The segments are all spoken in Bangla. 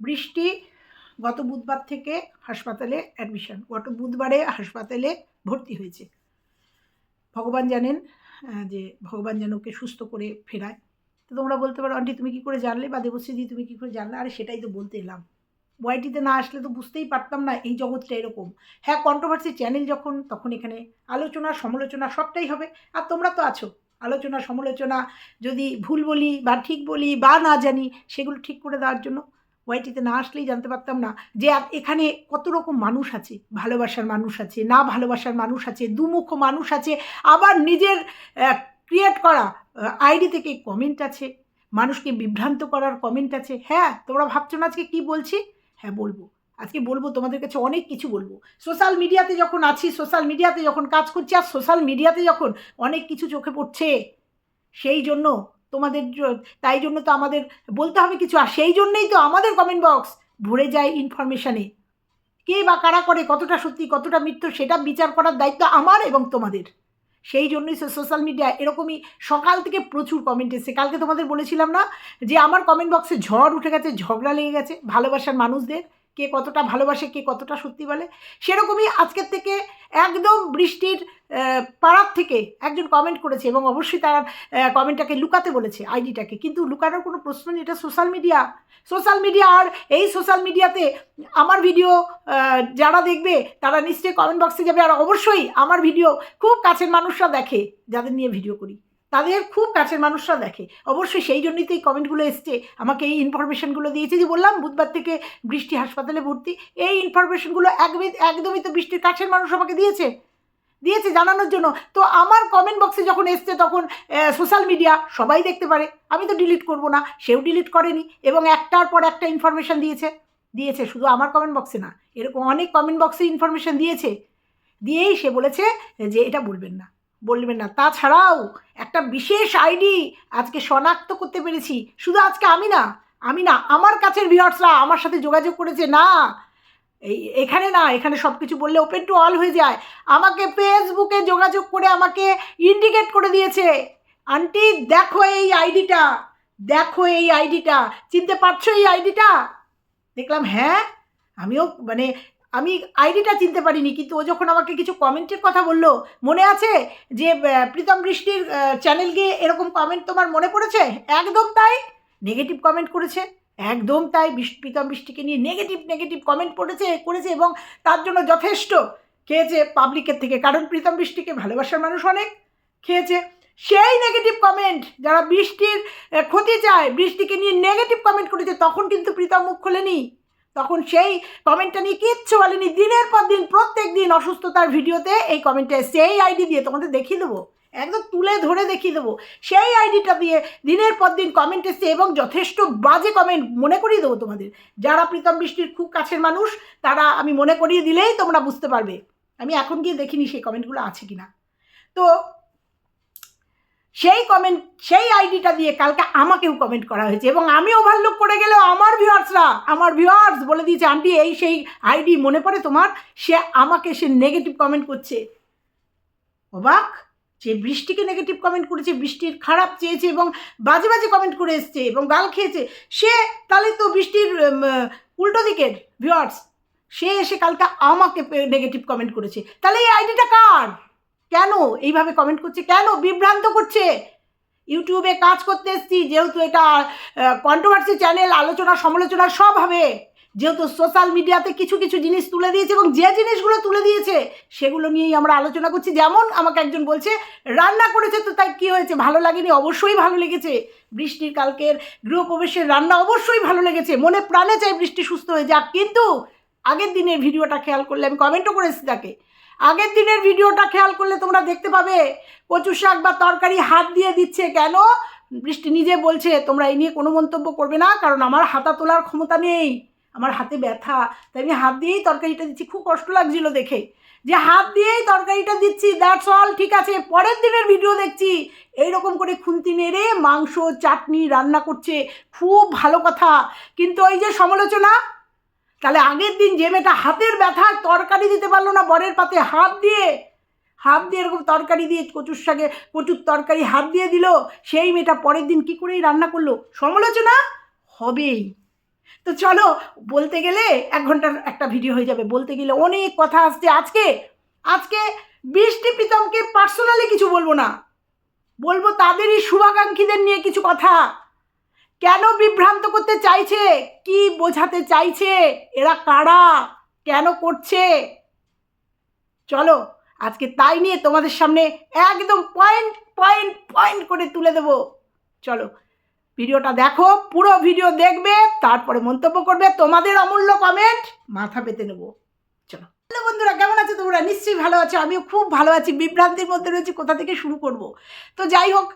বৃষ্টি, গত বুধবার থেকে হাসপাতালে অ্যাডমিশন গত বুধবারে হাসপাতালে ভর্তি হয়েছে। ভগবান জানেন যে ভগবান যেন ওকে সুস্থ করে ফেরায়। তো তোমরা বলতে পারো, আন্টি, তুমি কী করে জানলে? বা দেবশ্রীদি তুমি কী করে জানলে? আরে, সেটাই তো বলতে এলাম। ওয়াইটিতে না আসলে তো বুঝতেই পারতাম না এই জগৎটা এরকম। হ্যাঁ কন্ট্রোভার্সি চ্যানেল যখন, তখন এখানে আলোচনা, সমালোচনা সবটাই হবে। আর তোমরা তো আছো। আলোচনা, সমালোচনা, যদি ভুল বলি বা ঠিক বলি বা না জানি, সেগুলো ঠিক করে দেওয়ার জন্য ওয়াইটিতে না আসলেই জানতে পারতাম না? যে এখানে কত রকম মানুষ আছে? ভালোবাসার মানুষ আছে, না ভালোবাসার মানুষ আছে, দুমুখ মানুষ আছে, আবার নিজের ক্রিয়েট করা আইডি থেকে কমেন্ট আছে, মানুষকে বিভ্রান্ত করার কমেন্ট আছে। হ্যাঁ তোমরা ভাবছ না আজকে কী বলছি? হ্যাঁ বলব। আজকে বলব, তোমাদের কাছে অনেক কিছু বলব। সোশ্যাল মিডিয়াতে যখন আছি সোশ্যাল মিডিয়াতে যখন কাজ করছি, আর সোশ্যাল মিডিয়াতে যখন অনেক কিছু চোখে পড়ছে, সেই জন্য তোমাদের তাই জন্য তো আমাদের বলতে হবে কিছু, আর সেই জন্যেই তো আমাদের কমেন্ট বক্স ভরে যায় ইনফরমেশানে কে বা কারা করে, কতটা সত্যি, কতটা মিথ্য, সেটা বিচার করার দায়িত্ব আমার এবং তোমাদের। সেই জন্যই সোশ্যাল মিডিয়া এরকমই সকাল থেকে প্রচুর কমেন্ট এসেছে। কালকে তোমাদের বলেছিলাম না যে, আমার কমেন্ট বক্সে ঝড় উঠে গেছে, ঝগড়া লেগে গেছে ভালোবাসার মানুষদের। কে কতটা ভালোবাসে, কে কতটা সত্যি বলে, সেরকমই আজকের থেকে একদম বৃষ্টির পাড়ার থেকে একজন কমেন্ট করেছে এবং অবশ্যই তার কমেন্টটাকে লুকাতে বলেছে আইডিটাকে কিন্তু লুকানোর কোনো প্রশ্ন নেই, এটা সোশ্যাল মিডিয়া সোশ্যাল মিডিয়া আর এই সোশ্যাল মিডিয়াতে আমার ভিডিও যারা দেখবে, তারা নিশ্চয়ই কমেন্ট বক্সে যাবে। আর অবশ্যই আমার ভিডিও খুব কাছের মানুষরা দেখে, যাদের নিয়ে ভিডিও করি। তাদের খুব কাছের মানুষরা দেখে। অবশ্যই সেই জন্যই তো এই কমেন্টগুলো এসছে। আমাকে এই ইনফরমেশনগুলো দিয়েছে। যে বললাম, বুধবার থেকে বৃষ্টি হাসপাতালে ভর্তি। এই ইনফরমেশনগুলো একদমই একদমই তো বৃষ্টির কাছের মানুষ আমাকে দিয়েছে। দিয়েছে জানানোর জন্য। তো আমার কমেন্ট বক্সে যখন এসছে তখন সোশ্যাল মিডিয়া সবাই দেখতে পারে। আমি তো ডিলিট করব না। সেও ডিলিট করেনি। এবং একটার পর একটা ইনফরমেশান দিয়েছে। দিয়েছে। শুধু আমার কমেন্ট বক্সে না। এরকম অনেক কমেন্ট বক্সে ইনফরমেশান দিয়েছে। দিয়েই সে বলেছে যে এটা বলবেন না। বলবেন না। তাছাড়াও একটা বিশেষ আইডি আজকে শনাক্ত করতে পেরেছি। শুধু আজকে আমি না আমি না, আমার কাছের ভিউয়ার্সরা আমার সাথে যোগাযোগ করেছে। না, এই এখানে না, এখানে সব কিছু বললে ওপেন টু অল হয়ে যায়। আমাকে ফেসবুকে যোগাযোগ করে আমাকে ইন্ডিকেট করে দিয়েছে। আন্টি দেখো এই আইডিটা দেখো এই আইডিটা চিনতে পারছ এই আইডিটা দেখলাম হ্যাঁ? আমিও মানে আমি আইডিটা চিনতে পারিনি, কিন্তু ও যখন আমাকে কিছু কমেন্টের কথা বলল, মনে আছে যে প্রীতম বৃষ্টির চ্যানেল গিয়ে এরকম কমেন্ট তোমার মনে পড়েছে? একদম তাই? নেগেটিভ কমেন্ট করেছে। একদম তাই প্রীতম বৃষ্টিকে নিয়ে নেগেটিভ নেগেটিভ কমেন্ট পড়েছে, করেছে এবং তার জন্য যথেষ্ট খেয়েছে পাবলিকের থেকে। কারণ প্রীতম বৃষ্টিকে ভালোবাসার মানুষ অনেক খেয়েছে। সেই নেগেটিভ কমেন্ট যারা বৃষ্টির ক্ষতি চায়, বৃষ্টিকে নিয়ে নেগেটিভ কমেন্ট করেছে, তখন কিন্তু প্রীতম মুখ খোলেনি। তখন সেই কমেন্টটা নিয়ে কিচ্ছু বলেনি। দিনের পর দিন, প্রত্যেক দিন অসুস্থতার ভিডিওতে এই কমেন্টটা এসছে এই আইডি দিয়ে তোমাদের দেখিয়ে দেবো। একদম তুলে ধরে দেখিয়ে দেবো। সেই আইডিটা দিয়ে দিনের পর দিন কমেন্ট এসছে এবং যথেষ্ট বাজে কমেন্ট মনে করিয়ে দেবো তোমাদের। যারা প্রীতম বৃষ্টির খুব কাছের মানুষ, তারা আমি মনে করিয়ে দিলেই তোমরা বুঝতে পারবে। আমি এখন গিয়ে দেখিনি সেই কমেন্টগুলো আছে কি না তো সেই কমেন্ট সেই আইডিটা দিয়ে কালকে আমাকেও কমেন্ট করা হয়েছে এবং আমি ওভারলুক করে গেলেও আমার ভিউয়ার্সরা আমার ভিউয়ার্স বলে দিয়েছে, আন্টি, এই সেই আইডি মনে পড়ে তোমার? সে আমাকে সে নেগেটিভ কমেন্ট করছে। অবাক? যে বৃষ্টিকে নেগেটিভ কমেন্ট করেছে, বৃষ্টির খারাপ চেয়েছে এবং বাজে বাজে কমেন্ট করে এসছে এবং গাল খেয়েছে। সে তাহলে তো বৃষ্টির উল্টো দিকের ভিউয়ার্স সে এসে কালকে আমাকে নেগেটিভ কমেন্ট করেছে। তাহলে এই আইডিটা কার? কেন? এইভাবে কমেন্ট করছে কেন? বিভ্রান্ত করছে। ইউটিউবে কাজ করতে এসেছি, যেহেতু এটা কন্ট্রোভার্সি চ্যানেল আলোচনা, সমালোচনা সব হবে। যেহেতু সোশ্যাল মিডিয়াতে কিছু কিছু জিনিস তুলে দিয়েছে এবং যে জিনিসগুলো তুলে দিয়েছে, সেগুলো নিয়েই আমরা আলোচনা করছি। যেমন আমাকে একজন বলছে, রান্না করেছে তো তাই কী হয়েছে? ভালো লাগেনি? অবশ্যই ভালো লেগেছে। বৃষ্টির কালকের গৃহপ্রবেশের রান্না অবশ্যই ভালো লেগেছে। মনে প্রাণে চাই বৃষ্টি সুস্থ হয়ে যাক। কিন্তু আগের দিনের ভিডিওটা খেয়াল করলে আমি কমেন্টও করেছি তাকে। আগের দিনের ভিডিওটা খেয়াল করলে তোমরা দেখতে পাবে, কচু শাক বা তরকারি হাত দিয়ে দিচ্ছে কেন? বৃষ্টি নিজে বলছে, তোমরা এই নিয়ে কোনো মন্তব্য করবে না, কারণ আমার হাতা তোলার ক্ষমতা নেই, আমার হাতে ব্যথা। তাই আমি হাত দিয়েই তরকারিটা দিচ্ছি। খুব কষ্ট লাগছিল দেখে। যে হাত দিয়েই তরকারিটা দিচ্ছি দ্যাটস অল ঠিক আছে, পরের দিনের ভিডিও দেখছি। এইরকম করে খুন্তি নেড়ে মাংস, চাটনি রান্না করছে। খুব ভালো কথা। কিন্তু ওই যে সমালোচনা তাহলে আগের দিন যে মেয়েটা হাতের ব্যথায় তরকারি দিতে পারল না, বরের পাতে হাত দিয়ে হাত দিয়ে এরকম তরকারি দিয়ে কচুর শাকে কচুর তরকারি হাত দিয়ে দিল, সেই মেয়েটা পরের দিন কি করেই রান্না করল? সমালোচনা? হবেই। তো চলো, বলতে গেলে এক ঘণ্টার একটা ভিডিও হয়ে যাবে। বলতে গেলে অনেক কথা আসছে আজকে। আজকে বৃষ্টি প্রীতমকে পার্সোনালি কিছু বলব না। বলব তাদেরই শুভাকাঙ্ক্ষীদের নিয়ে কিছু কথা। কেন বিভ্রান্ত করতে চাইছে? কি বোঝাতে চাইছে? এরা কারা? কেন করছে? চলো, আজকে তাই নিয়ে তোমাদের সামনে একদম পয়েন্ট পয়েন্ট পয়েন্ট করে তুলে দেবো। চলো, ভিডিওটা দেখো, পুরো ভিডিও দেখবে, তারপরে মন্তব্য করবে, তোমাদের অমূল্য কমেন্ট মাথা পেতে নেব। হ্যালো বন্ধুরা, কেমন আছো তোমরা? নিশ্চয়ই ভালো আছো। আমিও খুব ভালো আছি। বিভ্রান্তির মধ্যে রয়েছি। কোথা থেকে শুরু করব? তো যাই হোক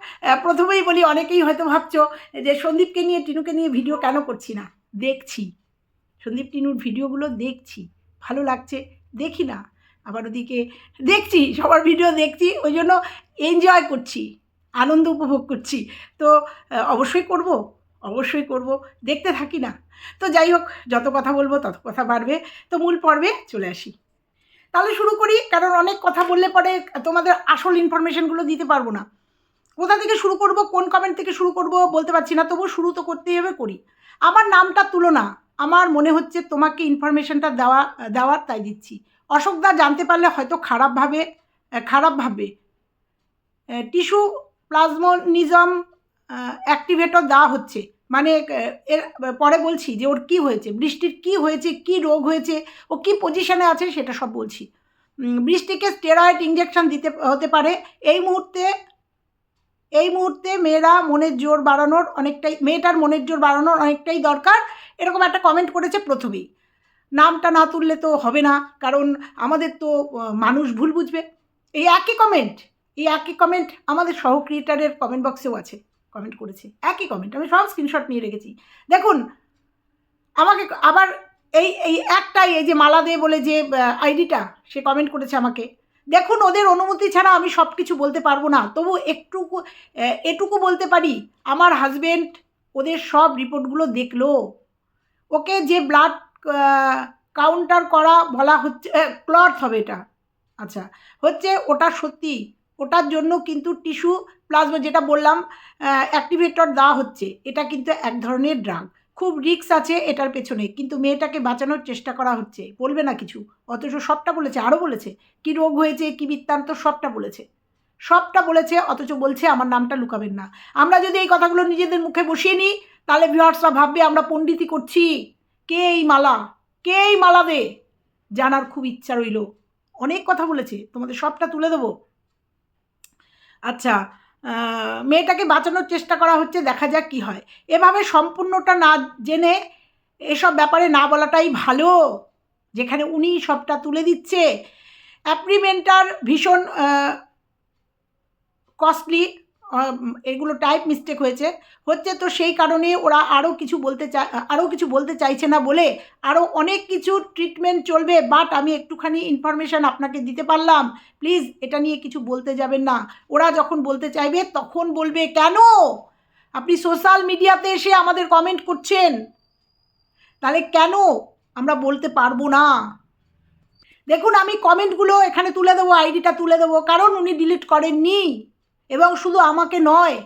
প্রথমেই বলি, অনেকেই হয়তো ভাবছ যে সন্দীপকে নিয়ে, টিনুকে নিয়ে ভিডিও কেন করছি না? দেখছি। সন্দীপ, টিনুর ভিডিওগুলো দেখছি। ভালো লাগছে? দেখি না। আবার ওদিকে দেখছি, সবার ভিডিও দেখছি, ওই জন্য এনজয় করছি, আনন্দ উপভোগ করছি। তো অবশ্যই করব অবশ্যই করব। দেখতে থাকি না। তো যাই হোক, যত কথা বলব তত কথা বাড়বে। তো মূল পর্বে চলে আসি। তাহলে শুরু করি, কারণ অনেক কথা বললে পরে তোমাদের আসল ইনফরমেশনগুলো দিতে পারব না। কোথা থেকে শুরু করব, কোন কমেন্ট থেকে শুরু করব বলতে পারছি না তবু শুরু তো করতেই হবে, করি। আমার নামটা তুলো না আমার মনে হচ্ছে তোমাকে ইনফরমেশনটা দেওয়া, দেওয়ার তাই দিচ্ছি। অশোকদা জানতে পারলে হয়তো খারাপভাবে খারাপ ভাববে। টিস্যু প্লাজমোনিজম অ্যাক্টিভেটর দেওয়া হচ্ছে। মানে এর, পরে বলছি যে ওর কি হয়েছে, বৃষ্টির কি হয়েছে, কি রোগ হয়েছে, ও কি পজিশনে আছে সেটা সব বলছি। বৃষ্টিকে স্টেরয়েড ইঞ্জেকশন দিতে, হতে পারে। এই মুহূর্তে এই মুহূর্তে মেয়েরা মনের জোর বাড়ানোর অনেকটাই, মেয়েটার মনের জোর বাড়ানোর অনেকটাই দরকার। এরকম একটা কমেন্ট করেছে প্রথমেই। নামটা না তুললে তো হবে না, কারণ আমাদের তো মানুষ ভুল বুঝবে। এই একই কমেন্ট এই একই কমেন্ট আমাদের সহ ক্রিয়েটারের কমেন্ট বক্সেও আছে। কমেন্ট করেছে। একই কমেন্ট আমি সব স্ক্রিনশট নিয়ে রেখেছি। দেখুন, আমাকে আবার এই এই একটাই, এই যে মালা দে বলে যে আইডিটা সে কমেন্ট করেছে আমাকে। দেখুন, ওদের অনুমতি ছাড়া আমি সব কিছু বলতে পারব না। তবু একটুকু এটুকু বলতে পারি, আমার হাজবেন্ড ওদের সব রিপোর্টগুলো দেখল। ওকে যে ব্লাড কাউন্টার করা বলা হচ্ছে ক্লথ হবে এটা। আচ্ছা হচ্ছে ওটা সত্যি ওটার জন্য কিন্তু টিস্যু প্লাজমা যেটা বললাম অ্যাক্টিভেটর দেওয়া হচ্ছে, এটা কিন্তু এক ধরনের ড্রাগ খুব রিস্ক আছে এটার পেছনে, কিন্তু মেয়েটাকে বাঁচানোর চেষ্টা করা হচ্ছে। বলবে না কিছু, অথচ সবটা বলেছে আরও বলেছে, কি রোগ হয়েছে, কি বৃত্তান্ত, সবটা বলেছে। সবটা বলেছে, অথচ বলছে আমার নামটা লুকাবেন না। আমরা যদি এই কথাগুলো নিজেদের মুখে বসিয়ে নিই, তাহলে ভিউয়ার্সরা ভাববে আমরা পণ্ডিতি করছি। কে এই মালা? কে এই মালা দে? জানার খুব ইচ্ছা রইল। অনেক কথা বলেছে, তোমাদের সবটা তুলে দেবো। আচ্ছা মেয়েটাকে বাঁচানোর চেষ্টা করা হচ্ছে, দেখা যাক কি হয়। এভাবে সম্পূর্ণটা না জেনে এসব ব্যাপারে না বলাটাই ভালো, যেখানে উনি সবটা তুলে দিচ্ছে। অ্যাপ্রিমেন্টার ভীষণ কস্টলি এগুলো টাইপ মিস্টেক হয়েছে। হচ্ছে তো সেই কারণে ওরা আরও কিছু বলতে চায় আরও কিছু বলতে চাইছে না বলে আরও অনেক কিছু ট্রিটমেন্ট চলবে বাট আমি একটুখানি ইনফরমেশান আপনাকে দিতে পারলাম। প্লিজ এটা নিয়ে কিছু বলতে যাবেন না। ওরা যখন বলতে চাইবে, তখন বলবে, কেন? আপনি সোশ্যাল মিডিয়াতে এসে আমাদের কমেন্ট করছেন। তাহলে কেন আমরা বলতে পারব না? দেখুন, আমি কমেন্টগুলো এখানে তুলে দেবো আইডিটা তুলে দেবো, কারণ উনি ডিলিট করেননি। এবং শুধু আমাকে নয়,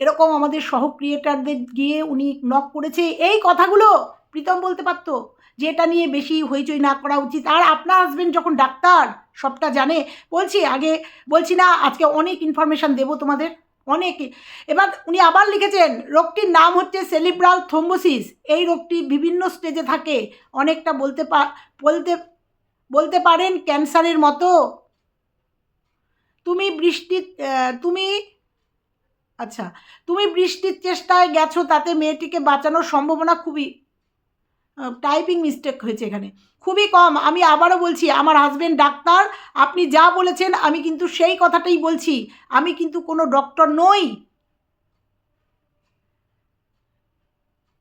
এরকম আমাদের সহ ক্রিয়েটারদের গিয়ে উনি নক করেছে। এই কথাগুলো প্রীতম বলতে পারতো যে এটা নিয়ে বেশি হইচই না করা উচিত। আর আপনার হাজবেন্ড যখন ডাক্তার, সবটা জানে, বলছি আগে, বলছি না, আজকে অনেক ইনফরমেশান দেবো তোমাদের, অনেক। এবার উনি আবার লিখেছেন, রোগটির নাম হচ্ছে সেলিব্রাল থ্রোম্বোসিস এই রোগটি বিভিন্ন স্টেজে থাকে। অনেকটা বলতে পা, বলতে বলতে পারেন ক্যান্সারের মতো। তুমি বৃষ্টি তুমি আচ্ছা তুমি বৃষ্টির চেষ্টায় গেছো, তাতে মেয়েটিকে বাঁচানোর সম্ভাবনা খুবই টাইপিং মিস্টেক হয়েছে এখানে। খুবই কম, আমি আবারও বলছি, আমার হাজব্যান্ড ডাক্তার, আপনি যা বলেছেন, আমি কিন্তু সেই কথাটাই বলছি, আমি কিন্তু কোনো ডক্টর নই।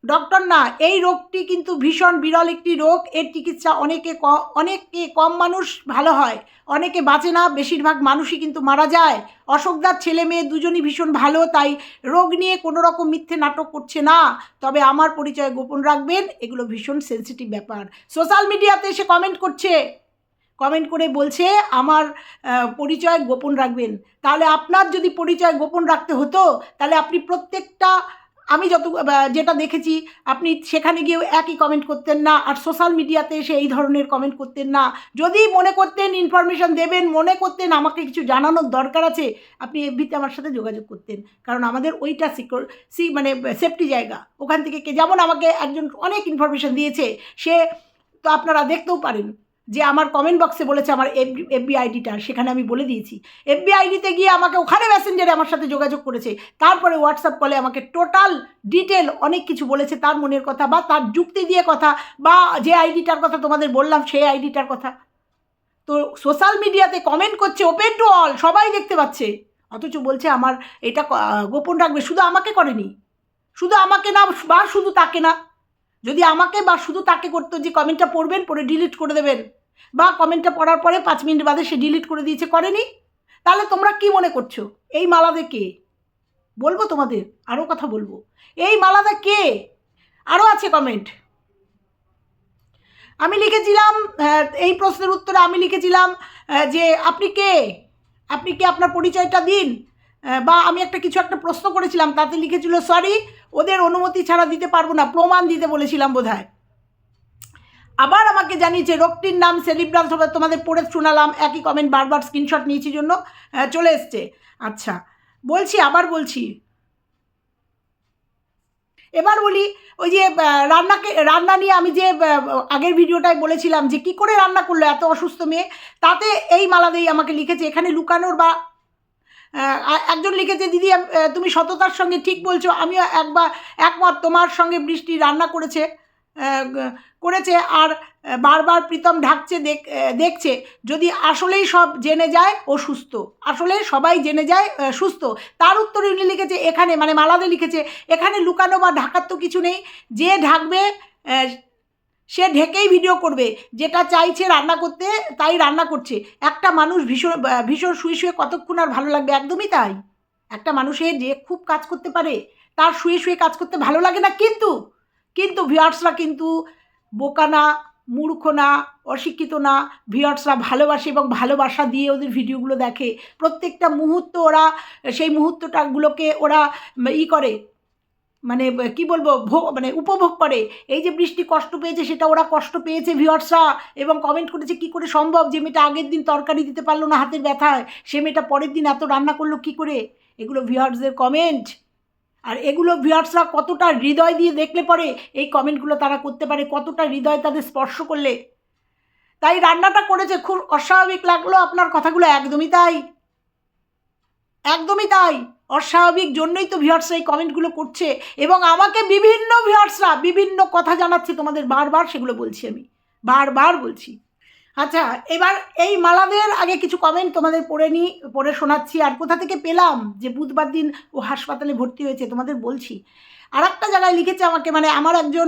ডক্টর না, এই রোগটি কিন্তু ভীষণ বিরল একটি রোগ। এর চিকিৎসা অনেকে অনেকে কম মানুষ ভালো হয়, অনেকে বাঁচে না, বেশিরভাগ মানুষই কিন্তু মারা যায়। অশোকদার ছেলে মেয়ে দুজনই ভীষণ ভালো, তাই রোগ নিয়ে কোনো রকম মিথ্যে নাটক করছে না। তবে আমার পরিচয় গোপন রাখবেন, এগুলো ভীষণ সেন্সিটিভ ব্যাপার। সোশ্যাল মিডিয়াতে এসে কমেন্ট করছে। কমেন্ট করে বলছে, আমার পরিচয় গোপন রাখবেন। তাহলে আপনার যদি পরিচয় গোপন রাখতে হতো, তাহলে আপনি প্রত্যেকটা আমি যত যেটা দেখেছি, আপনি সেখানে গিয়েও একই কমেন্ট করতেন না, আর সোশ্যাল মিডিয়াতে এসে এই ধরনের কমেন্ট করতেন না। যদি মনে করতেন ইনফরমেশন দেবেন, মনে করতেন, আমাকে কিছু জানানোর দরকার আছে, আপনি এফবিতে আমার সাথে যোগাযোগ করতেন। কারণ আমাদের ওইটা সিকিউর সি মানে সেফটি জায়গা। ওখান থেকে কে, যেমন আমাকে একজন অনেক ইনফরমেশন দিয়েছে, সে তো আপনারা দেখতেও পারেন। যে আমার কমেন্ট বক্সে বলেছে আমার এফবি আইডিটা সেখানে আমি বলে দিয়েছি। এফবি আইডিতে গিয়ে আমাকে ওখানে মেসেঞ্জারে আমার সাথে যোগাযোগ করেছে। তারপরে হোয়াটসঅ্যাপ কলে আমাকে টোটাল ডিটেল অনেক কিছু বলেছে, তার মনের কথা বা তার যুক্তি দিয়ে কথা বা যে আইডিটার কথা তোমাদের বললাম, সেই আইডিটার কথা। তো সোশ্যাল মিডিয়াতে কমেন্ট করছে ওপেন টু অল সবাই দেখতে পাচ্ছে। অথচ বলছে আমার এটা গোপন রাখবে, শুধু আমাকে করেনি। শুধু আমাকে না, বা শুধু তাকে না। যদি আমাকে বা শুধু তাকে করতো যে কমেন্টটা পড়বেন পরে ডিলিট করে দেবেন। বা কমেন্টটা পড়ার পরে পাঁচ মিনিট বাদে সে ডিলিট করে দিয়েছে, করেনি? তাহলে তোমরা কি মনে করছ? এই মালাদে কে? বলব তোমাদের আরও কথা বলব। এই মালাদা কে? আরও আছে কমেন্ট আমি লিখেছিলাম এই প্রশ্নের উত্তরে আমি লিখেছিলাম যে আপনি কে? আপনি কি আপনার পরিচয়টা দিন? বা আমি একটা কিছু একটা প্রশ্ন করেছিলাম, তাতে লিখেছিল সরি ওদের অনুমতি ছাড়া দিতে পারব না, প্রমাণ দিতে বলেছিলাম বোধহয়। আবার আমাকে জানিয়েছে রোগটির নাম সেলিব্রাম তোমাদের পড়ে শোনালাম, একই কমেন্ট বারবার স্ক্রিনশট নিয়েছি জন্য চলে এসছে। আচ্ছা বলছি, আবার বলছি। এবার বলি, ওই যে রান্নাকে, রান্না নিয়ে আমি যে আগের ভিডিওটায় বলেছিলাম যে, কি করে রান্না করল এত অসুস্থ মেয়ে, তাতে এই মালাদেই আমাকে লিখেছে, এখানে লুকানোর বা একজন লিখেছে, দিদি তুমি সততার সঙ্গে ঠিক বলছো। আমিও একবার একমত, তোমার সঙ্গে বৃষ্টি রান্না করেছে করেছে আর বারবার প্রীতম ঢাকছে দেখ- দেখছে। যদি আসলেই সব জেনে যায়, ও সুস্থ। আসলে সবাই জেনে যায় সুস্থ। তার উত্তরে উনি লিখেছে এখানে মানে মালাদে লিখেছে, এখানে লুকানো বা ঢাকার তো কিছু নেই। যে ঢাকবে সে ঢেকেই ভিডিও করবে। যেটা চাইছে রান্না করতে, তাই রান্না করছে। একটা মানুষ ভীষণ ভীষণ শুয়ে শুয়ে কতক্ষণ আর ভালো লাগবে? একদমই তাই। একটা মানুষের যে খুব কাজ করতে পারে, তার শুয়ে শুয়ে কাজ করতে ভালো লাগে না কিন্তু কিন্তু ভিউয়ার্সরা কিন্তু বোকা না, মূর্খ না, অশিক্ষিত না ভিউয়ার্সরা ভালোবাসে এবং ভালোবাসা দিয়ে ওদের ভিডিওগুলো দেখে। প্রত্যেকটা মুহূর্ত ওরা, সেই মুহূর্তটাগুলোকে ওরা ই করে। মানে কি বলব ভোগ মানে উপভোগ করে। এই যে বৃষ্টি কষ্ট পেয়েছে, সেটা ওরা কষ্ট পেয়েছে, ভিউয়ার্সরা। এবং কমেন্ট করেছে, কি করে সম্ভব যে মেয়েটা আগের দিন তরকারি দিতে পারল না হাতের ব্যথায়? সে মেয়েটা পরের দিন এত রান্না করল কি করে? এগুলো ভিউয়ার্সদের কমেন্ট আর এগুলো ভিউয়ার্সরা কতটা হৃদয় দিয়ে দেখলে পরে এই কমেন্টগুলো তারা করতে পারে, কতটা হৃদয় তাদের স্পর্শ করলে। তাই রান্নাটা করেছে, খুব অস্বাভাবিক লাগল আপনার কথাগুলো, একদমই তাই। একদমই তাই। অস্বাভাবিক জন্যই তো ভিউয়ার্সরা এই কমেন্টগুলো করছে এবং আমাকে বিভিন্ন ভিউয়ার্সরা বিভিন্ন কথা জানাচ্ছে তোমাদের বারবার সেগুলো বলছি আমি, বারবার বলছি। আচ্ছা এবার এই মালাদের আগে কিছু কমেন্ট তোমাদের পড়ে নিই পড়ে শোনাচ্ছি। আর কোথা থেকে পেলাম যে বুধবার দিন ও হাসপাতালে ভর্তি হয়েছে তোমাদের বলছি। আর একটা জায়গায় লিখেছে আমাকে মানে আমার একজন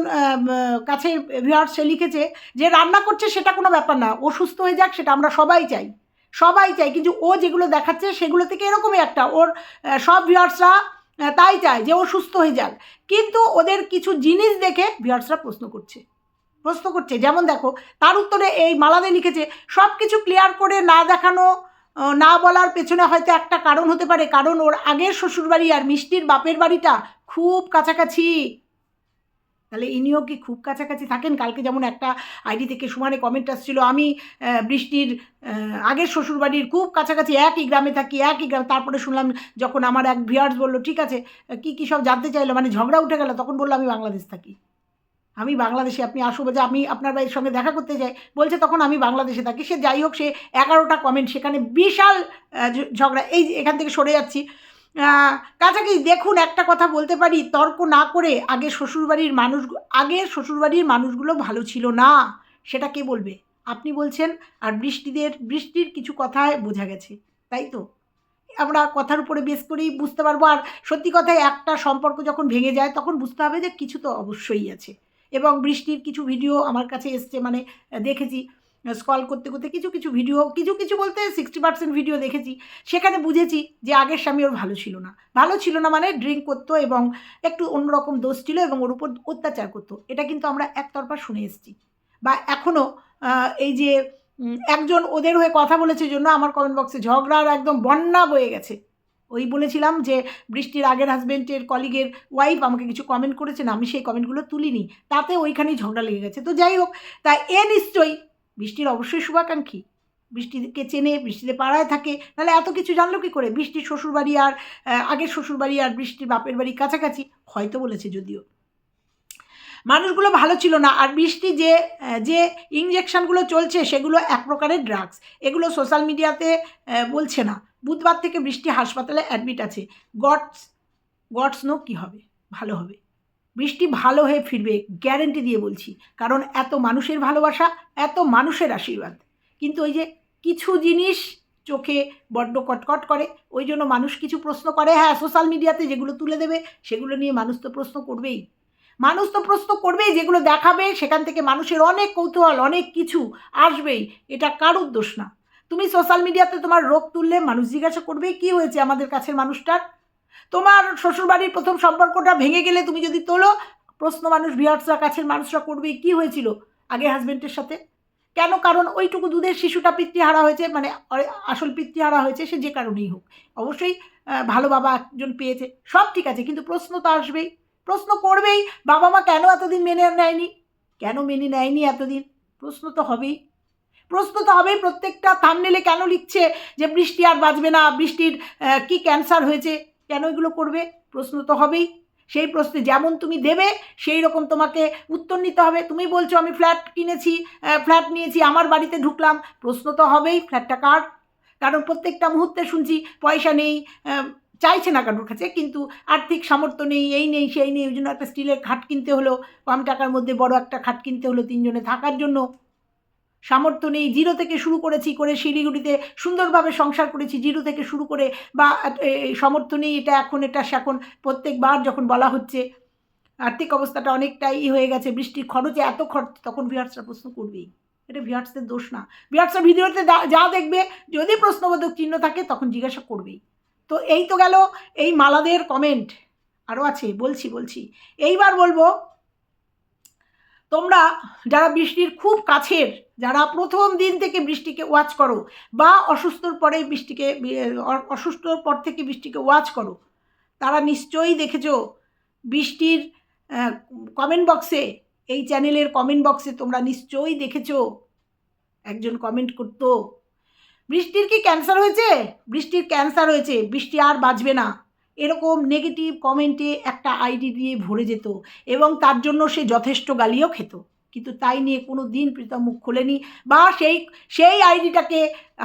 কাছে ভিউয়ার্স লিখেছে যে রান্না করছে সেটা কোনো ব্যাপার না, ও সুস্থ হয়ে যাক, সেটা আমরা সবাই চাই। সবাই চাই কিন্তু ও যেগুলো দেখাচ্ছে সেগুলো থেকে এরকমই একটা। ওর সব ভিউয়ার্সরা তাই চায় যে ও সুস্থ হয়ে যাক। কিন্তু ওদের কিছু জিনিস দেখে ভিউয়ার্সরা প্রশ্ন করছে। প্রশ্ন করছে, যেমন দেখো, তার উত্তরে এই মালাদে লিখেছে সব কিছু ক্লিয়ার করে না দেখানো না বলার পেছনে হয়তো একটা কারণ হতে পারে। কারণ ওর আগের শ্বশুরবাড়ি আর মিষ্টির বাপের বাড়িটা খুব কাছাকাছি। তাহলে ইনিও কি খুব কাছাকাছি থাকেন? কালকে যেমন একটা আইডি থেকে সমানে কমেন্ট আসছিল, আমি বৃষ্টির আগের শ্বশুরবাড়ির খুব কাছাকাছি, একই গ্রামে থাকি, একই গ্রামে, তারপরে শুনলাম যখন আমার এক ভিয়ার্স বলল, ঠিক আছে, কি কি সব জানতে চাইলো? মানে ঝগড়া উঠে গেল, তখন বলল, আমি বাংলাদেশ থাকি। আমি বাংলাদেশে, আপনি আসব যে আমি আপনার বাড়ির সঙ্গে দেখা করতে যাই। বলছে, তখন আমি বাংলাদেশে থাকি। সে যাই হোক, সে এগারোটা কমেন্ট সেখানে বিশাল ঝগড়া, এই এখান থেকে সরে যাচ্ছি। আহ, কাছাকাছি দেখুন একটা কথা বলতে পারি তর্ক না করে আগে শ্বশুরবাড়ির মানুষ আগে শ্বশুরবাড়ির মানুষগুলো ভালো ছিল না সেটা কে বলবে? আপনি বলছেন আর বৃষ্টিদের বৃষ্টির কিছু কথায় বোঝা গেছে তাই তো? আমরা কথার উপরে বেস করেই বুঝতে পারব আর সত্যি কথায় একটা সম্পর্ক যখন ভেঙে যায় তখন বুঝতে হবে যে কিছু তো অবশ্যই আছে। এবং বৃষ্টির কিছু ভিডিও আমার কাছে এসছে মানে দেখেছি স্কল করতে করতে কিছু কিছু ভিডিও কিছু কিছু বলতে সিক্সটি পার্সেন্ট ভিডিও দেখেছি। সেখানে বুঝেছি যে আগের স্বামী ওর ভালো ছিল না। ভালো ছিল না মানে ড্রিঙ্ক করতো এবং একটু অন্যরকম দোষ ছিল এবং ওর উপর অত্যাচার করতো। এটা কিন্তু আমরা একতরফা শুনে এসেছি। বা এখনও এই যে একজন ওদের হয়ে কথা বলেছে জন্য আমার কমেন্ট বক্সে ঝগড়ার একদম বন্যা বয়ে গেছে। ওই বলেছিলাম যে বৃষ্টির আগের হাজব্যান্ডের কলিগের ওয়াইফ আমাকে কিছু কমেন্ট করেছেন, আমি সেই কমেন্টগুলো তুলিনি। তাতে ওইখানেই ঝগড়া লেগে গেছে। তো যাই হোক, তা এ নিশ্চয়ই বৃষ্টির অবশ্যই শুভাকাঙ্ক্ষী। বৃষ্টিকে চেনে বৃষ্টিতে পাড়ায় থাকে, নাহলে এত কিছু জানলো কি করে? বৃষ্টির শ্বশুরবাড়ি আর আগের শ্বশুরবাড়ি আর বৃষ্টির বাপের বাড়ি কাছাকাছি, হয়তো বলেছে যদিও। মানুষগুলো ভালো ছিল না, আর বৃষ্টি যে যে ইঞ্জেকশনগুলো চলছে, সেগুলো এক প্রকারের ড্রাগস এগুলো সোশ্যাল মিডিয়াতে বলছে না। বুধবার থেকে বৃষ্টি হাসপাতালে অ্যাডমিট আছে। গডস গডস নো কী হবে? ভালো হবে। বৃষ্টি ভালো হয়ে ফিরবে গ্যারেন্টি দিয়ে বলছি। কারণ এত মানুষের ভালোবাসা, এত মানুষের আশীর্বাদ। কিন্তু ওই যে কিছু জিনিস চোখে বড্ড কটকট করে, ওই জন্য মানুষ কিছু প্রশ্ন করে হ্যাঁ সোশ্যাল মিডিয়াতে যেগুলো তুলে দেবে, সেগুলো নিয়ে মানুষ তো প্রশ্ন করবেই। মানুষ তো প্রশ্ন করবেই, যেগুলো দেখাবে, সেখান থেকে মানুষের অনেক কৌতূহল, অনেক কিছু আসবেই। এটা কারুর দোষ না। তুমি সোশ্যাল মিডিয়াতে তোমার রোগ তুললে মানুষ জিজ্ঞাসা করবে, কি হয়েছে আমাদের কাছের মানুষটার? তোমার শ্বশুরবাড়ির প্রথম সম্পর্কটা ভেঙে গেলে তুমি যদি তোলো, প্রশ্ন মানুষ বিহার্সরা কাছের মানুষরা করবে, কি হয়েছিল আগে হাজবেন্ডের সাথে? কেন? কারণ ওইটুকু দুধের শিশুটা পিতৃহারা হয়েছে মানে আসল পিতৃহারা হয়েছে সে যে কারণেই হোক। অবশ্যই ভালো বাবা একজন পেয়েছে, সব ঠিক আছে, কিন্তু প্রশ্ন তো আসবেই। প্রশ্ন করবেই বাবা মা কেন এতদিন মেনে নেয়নি? কেন মেনে নেয়নি এতদিন? প্রশ্ন তো হবেই। প্রশ্ন তো হবেই, প্রত্যেকটা থামনেলে কেন লিখছে যে বৃষ্টি আর বাঁচবে না, বৃষ্টির কি ক্যান্সার হয়েছে? কেন এগুলো করবে? প্রশ্ন তো হবেই। সেই প্রশ্নে, যেমন তুমি দেবে, সেই রকম তোমাকে উত্তর নিতে হবে। তুমি বলছো, আমি ফ্ল্যাট কিনেছি ফ্ল্যাট নিয়েছি, আমার বাড়িতে ঢুকলাম। প্রশ্ন তো হবেই, ফ্ল্যাটটা কার? কারণ প্রত্যেকটা মুহূর্তে শুনছি, পয়সা নেই চাইছে না কারোর কাছে, কিন্তু আর্থিক সামর্থ্য নেই, এই নেই, সেই নেই, ওই জন্য একটা স্টিলের খাট কিনতে হলো। কম টাকার মধ্যে বড় একটা খাট কিনতে হলো তিনজনে থাকার জন্য। সামর্থ্য নেই। জিরো থেকে শুরু করেছি করে শিলিগুড়িতে সুন্দরভাবে সংসার করেছি। জিরো থেকে শুরু করে বা এ, নেই এটা এখন এটা সেখন প্রত্যেকবার যখন বলা হচ্ছে আর্থিক অবস্থাটা অনেকটাই হয়ে গেছে বৃষ্টির খরচে এত খরচ তখন ভিয়ার্সরা প্রশ্ন করবেই। এটা ভিয়ার্সদের দোষ না। ভিয়ার্সরা ভিডিওতে যা দেখবে যদি প্রশ্নবোধক চিহ্ন থাকে তখন জিজ্ঞাসা করবেই। তো এই তো গেল এই মালাদের কমেন্ট আরও আছে বলছি বলছি। এইবার বলব তোমরা যারা বৃষ্টির খুব কাছের যারা প্রথম দিন থেকে বৃষ্টিকে ওয়াচ করো বা অসুস্থর পরে বৃষ্টিকে, অসুস্থর পর থেকে বৃষ্টিকে ওয়াচ করো, তারা নিশ্চয়ই দেখেছ বৃষ্টির কমেন্ট বক্সে এই চ্যানেলের কমেন্ট বক্সে তোমরা নিশ্চয়ই দেখেছ একজন কমেন্ট করতো, বৃষ্টির কি ক্যান্সার হয়েছে? বৃষ্টির ক্যান্সার হয়েছে, বৃষ্টি আর বাঁচবে না। এরকম নেগেটিভ কমেন্টে একটা আইডি দিয়ে ভরে যেত এবং তার জন্য সে যথেষ্ট গালিও খেত। কিন্তু তাই নিয়ে কোনো দিন প্রীতম মুখ খোলেনি বা সেই সেই আইডিটাকে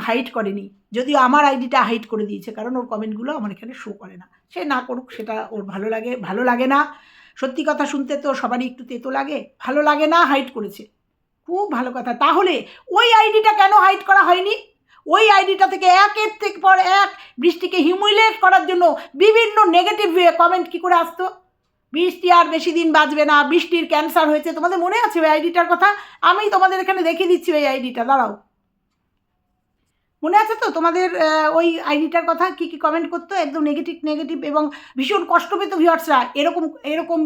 হাইড করেনি। যদিও আমার আইডিটা হাইড করে দিয়েছে, কারণ ওর কমেন্টগুলো আমার এখানে শো করে না। সে না করুক, সেটা ওর ভালো লাগে ভালো লাগে না। সত্যি কথা শুনতে তো সবারই একটু তেতো লাগে, ভালো লাগে না হাইড করেছে। খুব ভালো কথা। তাহলে ওই আইডিটা কেন হাইড করা হয়নি? ওই আইডিটা থেকে একের থেকে পর এক বৃষ্টিকে হিউমিলেট করার জন্য বিভিন্ন নেগেটিভ কমেন্ট কি করে আসতো? বৃষ্টি আর বেশি দিন বাঁচবে না, বৃষ্টির ক্যান্সার হয়েছে। তোমাদের মনে আছে ওই আইডিটার কথা? আমি তোমাদের এখানে দেখিয়ে দিচ্ছি ওই আইডিটা দাঁড়াও। মনে আছে তো তোমাদের ওই আইডিটার কথা? কি কি কমেন্ট করতো? একদম নেগেটিভ নেগেটিভ এবং ভীষণ কষ্ট পেত ভিউয়ার্সরা এরকম এরকম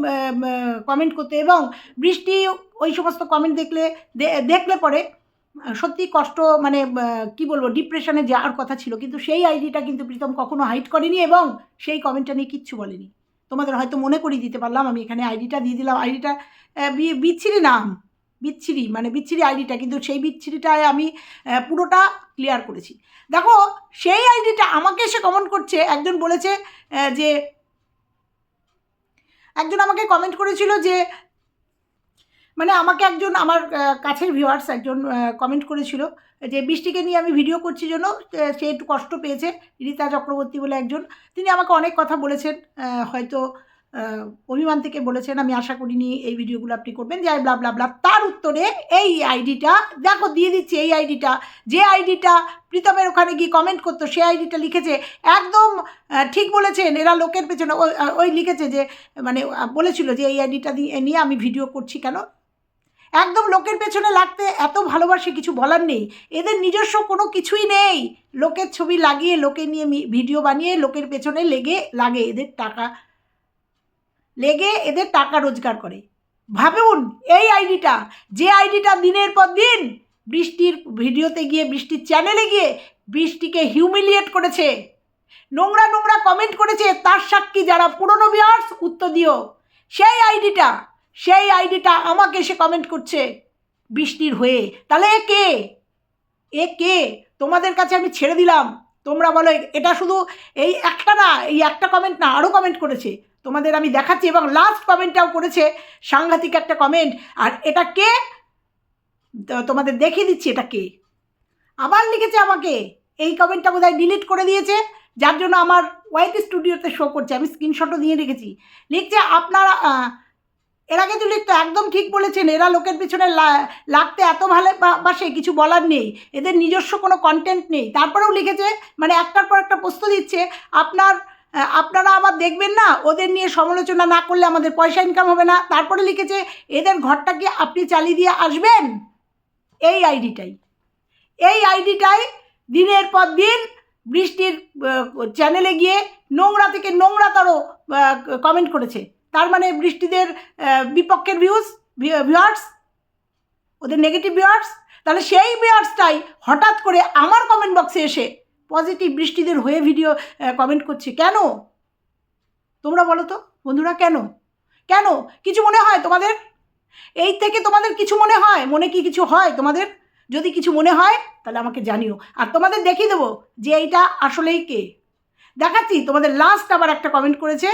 কমেন্ট করতো। এবং বৃষ্টি ওই সমস্ত কমেন্ট দেখলে দেখলে পরে সত্যি কষ্ট মানে কি বলব ডিপ্রেশনে যাওয়ার কথা ছিল। কিন্তু সেই আইডিটা কিন্তু প্রীতম কখনো হাইড করেনি এবং সেই কমেন্টটা নিয়ে কিচ্ছু বলেনি। তোমাদের হয়তো মনে করিয়ে দিতে পারলাম, আমি এখানে আইডিটা দিয়ে দিলাম। আইডিটা বিচ্ছিরি নাম, বিচ্ছিরি মানে বিচ্ছিরি আইডিটা কিন্তু সেই বিচ্ছিরিটায় আমি পুরোটা ক্লিয়ার করেছি। দেখো, সেই আইডিটা আমাকে এসে কমেন্ট করছে, একজন বলেছে যে, একজন আমাকে কমেন্ট করেছিল যে মানে আমাকে একজন আমার কাছের ভিউয়ার্স একজন কমেন্ট করেছিল যে বৃষ্টিকে নিয়ে আমি ভিডিও করছি জন্য সে একটু কষ্ট পেয়েছে, রীতা চক্রবর্তী বলে একজন। তিনি আমাকে অনেক কথা বলেছেন হয়তো অভিমান থেকে বলেছেন, আমি আশা করিনি এই ভিডিওগুলো আপনি করবেন, যাই ব্লা ব্লা ব্লা তার উত্তরে এই আইডিটা দেখো দিয়ে দিচ্ছি এই আইডিটা যে আইডিটা প্রীতমের ওখানে গিয়ে কমেন্ট করতো সেই আইডিটা লিখেছে একদম ঠিক বলেছেন, এরা লোকের পেছনে ওই- লিখেছে যে মানে বলেছিল যে এই আইডিটা নিয়ে আমি ভিডিও করছি কেন? একদম লোকের পেছনে লাগতে এত ভালোবাসে কিছু বলার নেই। এদের নিজস্ব কোনো কিছুই নেই। লোকের ছবি লাগিয়ে, লোকে নিয়ে ভিডিও বানিয়ে, লোকের পেছনে লেগে, লাগে এদের টাকা। লেগে এদের টাকা রোজগার করে। ভাবুন, এই আইডিটা, যে আইডিটা দিনের পর দিন বৃষ্টির ভিডিওতে গিয়ে, বৃষ্টির চ্যানেলে গিয়ে বৃষ্টিকে হিউমিলিয়েট করেছে। নোংরা নোংরা কমেন্ট করেছে, তার সাক্ষী যারা পুরনো ভিউয়ার্স উত্তর দিও। সেই আইডিটা সেই আইডিটা আমাকে এসে কমেন্ট করছে বৃষ্টির হয়ে। তাহলে এ কে? এ কে? তোমাদের কাছে আমি ছেড়ে দিলাম। তোমরা বলো, এটা শুধু এই একটা না, এই একটা কমেন্ট না আরও কমেন্ট করেছে। তোমাদের আমি দেখাচ্ছি এবং লাস্ট কমেন্টটাও করেছে, সাংঘাতিক একটা কমেন্ট আর এটা কে? তোমাদের দেখিয়ে দিচ্ছি এটা কে। আবার লিখেছে আমাকে, এই কমেন্টটা বোধহয় ডিলিট করে দিয়েছে, যার জন্য আমার ওয়াইটি স্টুডিওতে শো করছে। আমি স্ক্রিনশটও দিয়ে রেখেছি। লিখছে, আপনারা এর আগে তো লিখতো একদম ঠিক বলেছেন, এরা লোকের পিছনে লাগতে এত ভালোবাসে কিছু বলার নেই, এদের নিজস্ব কোনো কন্টেন্ট নেই। তারপরেও লিখেছে মানে একটার পর একটা প্রশ্ন দিচ্ছে, আপনার আপনারা আবার দেখবেন না, ওদের নিয়ে সমালোচনা না করলে আমাদের পয়সা ইনকাম হবে না। তারপরে লিখেছে, এদের ঘরটা কি আপনি চালিয়ে দিয়ে আসবেন? এই আইডিটাই। এই আইডিটাই দিনের পর দিন বৃষ্টির চ্যানেলে গিয়ে নোংরা থেকে নোংরাতর কমেন্ট করেছে। তার মানে বৃষ্টিদের বিপক্ষের ভিউজ ভিউয়ার্স ওদের নেগেটিভ ভিউয়ার্স তাহলে সেই ভিউয়ার্সটাই হঠাৎ করে আমার কমেন্ট বক্সে এসে পজিটিভ বৃষ্টিদের হয়ে ভিডিও কমেন্ট করছে। কেন? তোমরা বলো তো, বন্ধুরা, কেন? কেন? কিছু মনে হয় তোমাদের? এই থেকে তোমাদের কিছু মনে হয়? মনে কি কিছু হয় তোমাদের? যদি কিছু মনে হয়, তাহলে আমাকে জানিও। আর তোমাদের দেখিয়ে দেবো যে এইটা আসলেই কে। দেখাচ্ছি, তোমাদের লাস্ট আবার একটা কমেন্ট করেছে।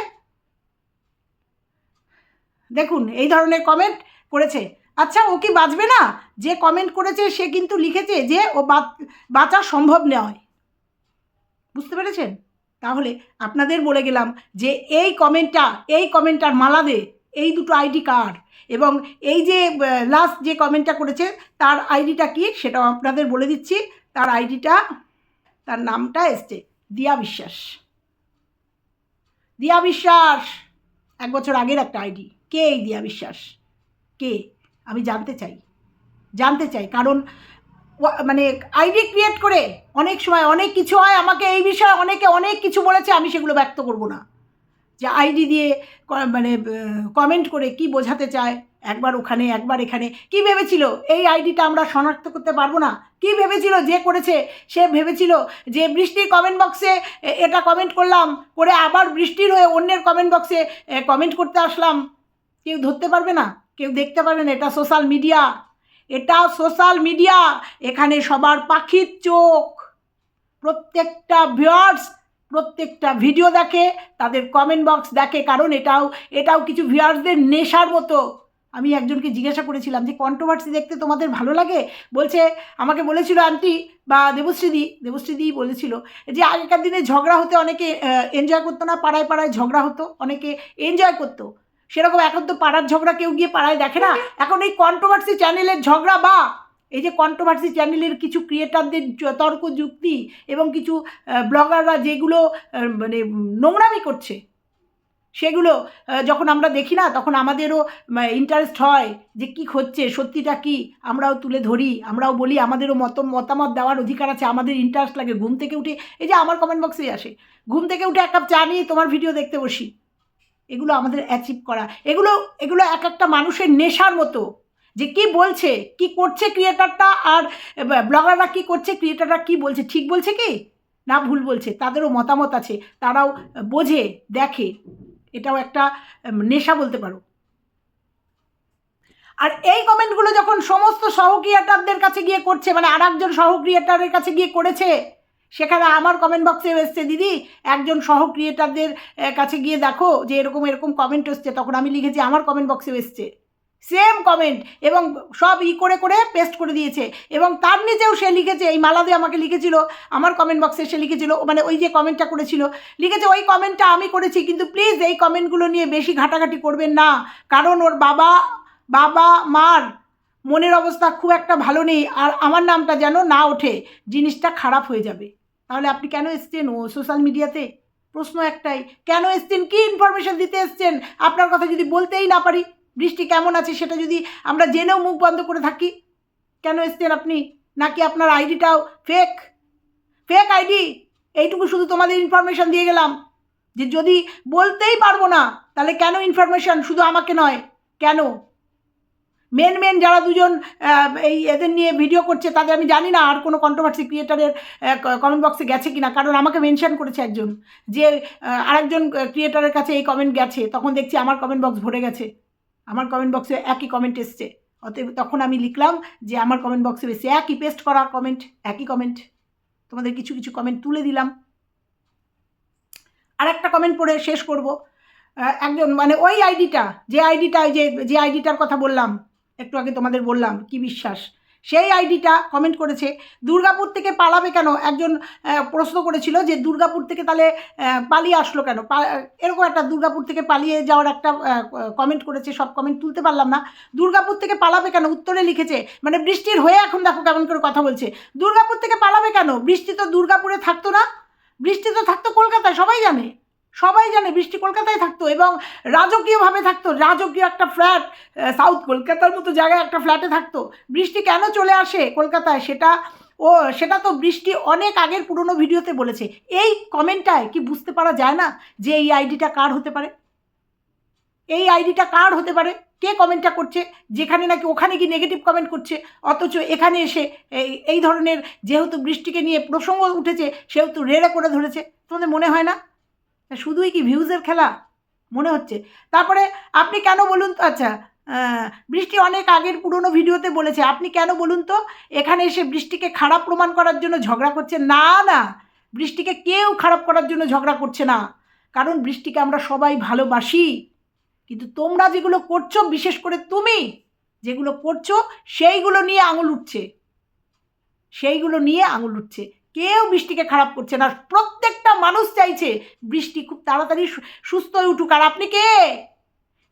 দেখুন, এই ধরনের কমেন্ট করেছে। আচ্ছা ও কি বাঁচবে না? যে কমেন্ট করেছে, সে কিন্তু লিখেছে যে ও বাঁচা সম্ভব নয়। বুঝতে পেরেছেন? তাহলে আপনাদের বলে গেলাম যে এই কমেন্টটা এই কমেন্টটার মালা দে। এই দুটো আইডি কার্ড এবং এই যে লাস্ট যে কমেন্টটা করেছে, তার আইডিটা কি? সেটাও আপনাদের বলে দিচ্ছি। তার আইডিটা তার নামটা এসছে, দিয়া বিশ্বাস। দিয়া বিশ্বাস! এক বছর আগের একটা আইডি কে এই দিয়া বিশ্বাস? কে? আমি জানতে চাই। জানতে চাই, কারণ মানে আইডি ক্রিয়েট করে অনেক সময় অনেক কিছু হয়, আমাকে এই বিষয়ে অনেকে অনেক কিছু বলেছে, আমি সেগুলো ব্যক্ত করব না। যে আইডি দিয়ে মানে কমেন্ট করে কি বোঝাতে চায়, একবার ওখানে, একবার এখানে। কি ভেবেছিল? এই আইডিটা আমরা শনাক্ত করতে পারব না। কি ভেবেছিল যে করেছে? সে ভেবেছিল যে বৃষ্টির কমেন্ট বক্সে এটা কমেন্ট করলাম, করে আবার বৃষ্টির হয়ে অন্যের কমেন্ট বক্সে কমেন্ট করতে আসলাম। কেউ ধরতে পারবে না, কেউ দেখতে পারবে না, এটা সোশ্যাল মিডিয়া এটা সোশ্যাল মিডিয়া এখানে সবার পাখির চোখ। প্রত্যেকটা ভিউয়ার্স প্রত্যেকটা ভিডিও দেখে, তাদের কমেন্ট বক্স দেখে, কারণ এটাও এটাও কিছু ভিউয়ার্সদের নেশার মতো। আমি একজনকে জিজ্ঞাসা করেছিলাম যে কন্ট্রোভার্সি দেখতে তোমাদের ভালো লাগে? বলছে, আমাকে বলেছিল আন্টি বা দেবশ্রীদি দেবশ্রীদি বলেছিল যে, আগেকার দিনে ঝগড়া হতে অনেকে এনজয় করতো না, পাড়ায় পাড়ায় ঝগড়া হতো, অনেকে এনজয় করতো। সেরকম এখন তো পাড়ার ঝগড়া কেউ গিয়ে পাড়ায় দেখে না। এখন এই কন্ট্রোভার্সি চ্যানেলের ঝগড়া বা, এই যে কন্ট্রোভার্সি চ্যানেলের কিছু ক্রিয়েটারদের তর্ক যুক্তি এবং কিছু ব্লগাররা যেগুলো মানে নোংরামি করছে, সেগুলো যখন আমরা দেখি না, তখন আমাদেরও ইন্টারেস্ট হয় যে কি হচ্ছে, সত্যিটা কি, আমরাও তুলে ধরি, আমরাও বলি, আমাদেরও মত, মতামত দেওয়ার অধিকার আছে, আমাদের ইন্টারেস্ট লাগে। ঘুম থেকে উঠে, এই যে আমার কমেন্ট বক্সে আসে, ঘুম থেকে উঠে এক কাপ চা নিয়ে তোমার ভিডিও দেখতে বসি। এগুলো আমাদের অ্যাচিভ করা। এগুলো এগুলো এক একটা মানুষের নেশার মতো। যে কি বলছে, কি করছে ক্রিয়েটারটা আর ব্লগাররা কি করছে ক্রিয়েটাররা কি বলছে, ঠিক বলছে কি? না ভুল বলছে। তাদেরও মতামত আছে। তারাও বোঝে, দেখে। এটাও একটা নেশা বলতে পারো। আর এই কমেন্টগুলো যখন সমস্ত সহ ক্রিয়েটারদের কাছে গিয়ে করছে মানে আর একজন সহ ক্রিয়েটারের কাছে গিয়ে করেছে সেখানে আমার কমেন্ট বক্সে এসছে, দিদি, একজন সহ ক্রিয়েটারদের কাছে গিয়ে দেখো যে এরকম এরকম কমেন্ট এসছে। তখন আমি লিখেছি, আমার কমেন্ট বক্সে এসছে। সেম কমেন্ট এবং সব ই করে করে পেস্ট করে দিয়েছে এবং তার নিচেও সে লিখেছে, এই মালাদে আমাকে লিখেছিল, আমার কমেন্ট বক্সে সে লিখেছিল মানে ওই যে কমেন্টটা করেছিল, লিখেছে, ওই কমেন্টটা আমি করেছি, কিন্তু প্লিজ এই কমেন্টগুলো নিয়ে বেশি ঘাটাঘাটি করবেন না, কারণ ওর বাবা বাবা, মার মনের অবস্থা খুব একটা ভালো নেই, আর আমার নামটা যেন না ওঠে, জিনিসটা খারাপ হয়ে যাবে। তাহলে আপনি কেন এসছেন? ও সোশ্যাল মিডিয়াতে প্রশ্ন একটাই, কেন এসছেন? কী ইনফরমেশন দিতে এসছেন? আপনার কথা যদি বলতেই না পারি, বৃষ্টি কেমন আছে সেটা যদি আমরা জেনেও মুখ বন্ধ করে থাকি, কেন এসছেন আপনি? নাকি আপনার আইডিটাও ফেক ফেক আইডি এইটুকু শুধু তোমাদের ইনফরমেশন দিয়ে গেলাম। যে যদি বলতেই পারব না, তাহলে কেন ইনফরমেশন শুধু আমাকে নয়। কেন? মেন মেন যারা দুজন এই এদের নিয়ে ভিডিও করছে, তাদের আমি জানি না আর কোনো কন্ট্রোভার্সি ক্রিয়েটারের কমেন্ট বক্সে গেছে কিনা। কারণ আমাকে মেনশন করেছে একজন, যে আরেকজন ক্রিয়েটারের কাছে এই কমেন্ট গেছে। তখন দেখছি আমার কমেন্ট বক্স ভরে গেছে। আমার কমেন্ট বক্সে একই কমেন্ট এসছে। অতএব তখন আমি লিখলাম যে, আমার কমেন্ট বক্সে এসে একই পেস্ট করা কমেন্ট একই কমেন্ট তোমাদের কিছু কিছু কমেন্ট তুলে দিলাম। আর একটা কমেন্ট পড়ে শেষ করব। একজন মানে ওই আইডিটা যে আইডিটা যে যে আইডিটার কথা বললাম একটু আগে তোমাদের বললাম, কি বিশ্বাস? সেই আইডিটা কমেন্ট করেছে, দুর্গাপুর থেকে পালাবে কেন? একজন প্রশ্ন করেছিল যে দুর্গাপুর থেকে তাহলে পালিয়ে আসলো কেন? এরকম একটা দুর্গাপুর থেকে পালিয়ে যাওয়ার একটা কমেন্ট করেছে, সব কমেন্ট তুলতে পারলাম না। দুর্গাপুর থেকে পালাবে কেন? উত্তরে লিখেছে মানে বৃষ্টির হয়ে এখন দেখো কেমন করে কথা বলছে। দুর্গাপুর থেকে পালাবে কেন? বৃষ্টি তো দুর্গাপুরে থাকতো না। বৃষ্টি তো থাকতো কলকাতায়, সবাই জানে। সবাই জানে বৃষ্টি কলকাতায় থাকতো এবং রাজকীয়ভাবে থাকতো, রাজকীয় একটা ফ্ল্যাট সাউথ কলকাতার মতো জায়গায় একটা ফ্ল্যাটে থাকতো। বৃষ্টি কেন চলে আসে কলকাতায় সেটা, ও, সেটা তো বৃষ্টি অনেক আগের পুরনো ভিডিওতে বলেছে। এই কমেন্টটায় কি বুঝতে পারা যায় না যে এই আইডিটা কার হতে পারে? এই আইডিটা কার হতে পারে? কে কমেন্টটা করছে? যেখানে নাকি ওখানে কি নেগেটিভ কমেন্ট করছে? অথচ এখানে এসে এই ধরনের যেহেতু বৃষ্টিকে নিয়ে প্রসঙ্গ উঠেছে, সেহেতু রেড়ে করে ধরেছে। তোমাদের মনে হয় না? শুধুই কি ভিউজের খেলা? মনে হচ্ছে। তারপরে আপনি কেন বলুন তো আচ্ছা বৃষ্টি অনেক আগের পুরনো ভিডিওতে বলেছে। আপনি কেন বলুন তো, এখানে এসে বৃষ্টিকে খারাপ প্রমাণ করার জন্য ঝগড়া করছে? না না, বৃষ্টিকে কেউ খারাপ করার জন্য ঝগড়া করছে না। কারণ বৃষ্টিকে আমরা সবাই ভালোবাসি। কিন্তু তোমরা যেগুলো করছ, বিশেষ করে তুমি, যেগুলো করছ, সেইগুলো নিয়ে আঙুল উঠছে। সেইগুলো নিয়ে আঙুল উঠছে। কেউ বৃষ্টিকে খারাপ করছে না। প্রত্যেকটা মানুষ চাইছে, বৃষ্টি খুব তাড়াতাড়ি সুস্থ হয়ে উঠুক। আর আপনি কে?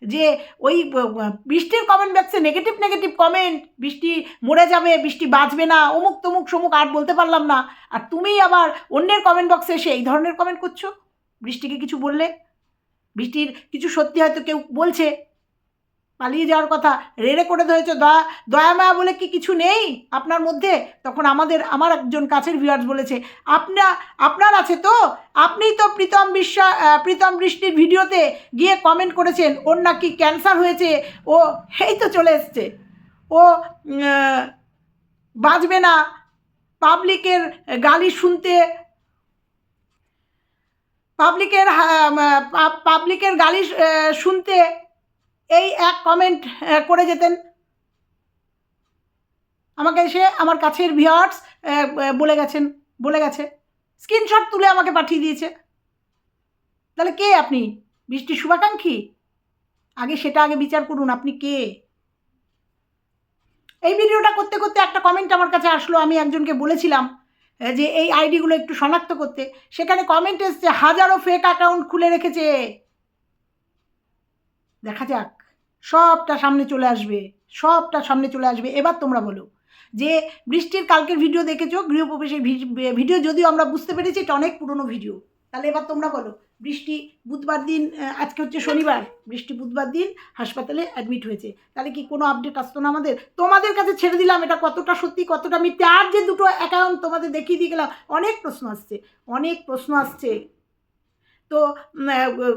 যে ওই বৃষ্টির কমেন্ট বক্সে নেগেটিভ নেগেটিভ কমেন্ট বৃষ্টি মরে যাবে, বৃষ্টি বাঁচবে না, অমুক তমুক সমুক আর বলতে পারলাম না। আর তুমি আবার অন্যের কমেন্ট বক্সে এসে এই ধরনের কমেন্ট করছ? বৃষ্টিকে কিছু বললে? বৃষ্টির কিছু সত্যি হয়তো কেউ বলছে। পালিয়ে যাওয়ার কথা। রেড়ে করে ধরেছ, দয়া দয়া মায়া বলে কি কিছু নেই আপনার মধ্যে? তখন আমাদের, আমার একজন কাছের ভিউয়ার্স বলেছে, আপনা, আপনার আছে তো? আপনিই তো প্রীতম বিশ্বা প্রীতম বৃষ্টির ভিডিওতে গিয়ে কমেন্ট করেছেন, ওর নাকি ক্যান্সার হয়েছে, ও, এই তো চলে এসছে। ও বাঁচবে না। পাবলিকের গালি শুনতে, পাবলিকের পাবলিকের গালি শুনতে এই এক কমেন্ট করে যেতেন। আমাকে এসে আমার কাছের ভিওয়ার্স বলে গেছেন, বলে গেছে স্ক্রিনশট তুলে আমাকে পাঠিয়ে দিয়েছে। তাহলে কে আপনি? বৃষ্টি শুভাকাঙ্ক্ষী? আগে সেটা আগে বিচার করুন, আপনি কে? এই ভিডিওটা করতে করতে একটা কমেন্ট আমার কাছে আসলো, আমি একজনকে বলেছিলাম যে এই আইডিগুলো একটু শনাক্ত করতে। সেখানে কমেন্ট এসছে, হাজারো ফেক অ্যাকাউন্ট খুলে রেখেছে। দেখা যাক। সবটা সামনে চলে আসবে, সবটা সামনে চলে আসবে। এবার তোমরা বলো যে বৃষ্টির কালকের ভিডিও দেখেছ, গৃহপ্রবেশের ভিডিও যদিও আমরা বুঝতে পেরেছি এটা অনেক পুরনো ভিডিও তাহলে এবার তোমরা বলো, বৃষ্টি বুধবার দিন আজকে হচ্ছে শনিবার, বৃষ্টি বুধবার দিন হাসপাতালে অ্যাডমিট হয়েছে। তাহলে কি কোনো আপডেট আসতো না আমাদের? তোমাদের কাছে ছেড়ে দিলাম এটা কতটা সত্যি, কতটা মিথ্যে। আর যে দুটো অ্যাকাউন্ট তোমাদের দেখিয়ে দিয়ে গেলাম, অনেক প্রশ্ন আসছে, অনেক প্রশ্ন আসছে। তো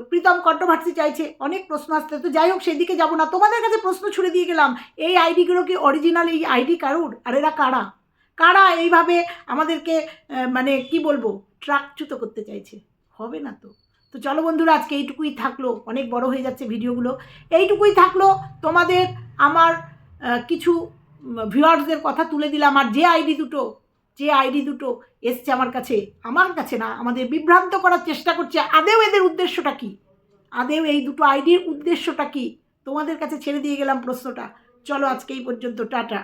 প্রীতম কন্ট্রোভার্সি চাইছে। অনেক প্রশ্ন আসতে তো যাই হোক, সেদিকে যাব না। তোমাদের কাছে প্রশ্ন ছুড়ে দিয়ে গেলাম। এই আইডিগুলো কি অরিজিনাল এই আইডি কারুর? আর এরা কারা? কারা এইভাবে আমাদেরকে মানে কি বলব, ট্রাকচ্যুত করতে চাইছে? হবে না তো। তো চলো বন্ধুরা, আজকে এইটুকুই থাকল। অনেক বড় হয়ে যাচ্ছে ভিডিওগুলো। এইটুকুই থাকল তোমাদের আমার কিছু ভিউয়ার্সদের কথা তুলে দিলাম। আর যে আইডি দুটো যে আইডি দুটো এসছে আমার কাছে আমার কাছে না, আমাদের বিভ্রান্ত করার চেষ্টা করছে। আদেও এদের উদ্দেশ্যটা কি? আদেও এই দুটো আইডির উদ্দেশ্যটা কি? তোমাদের কাছে ছেড়ে দিয়ে গেলাম প্রশ্নটা। চলো আজকে এই পর্যন্ত, টাটা।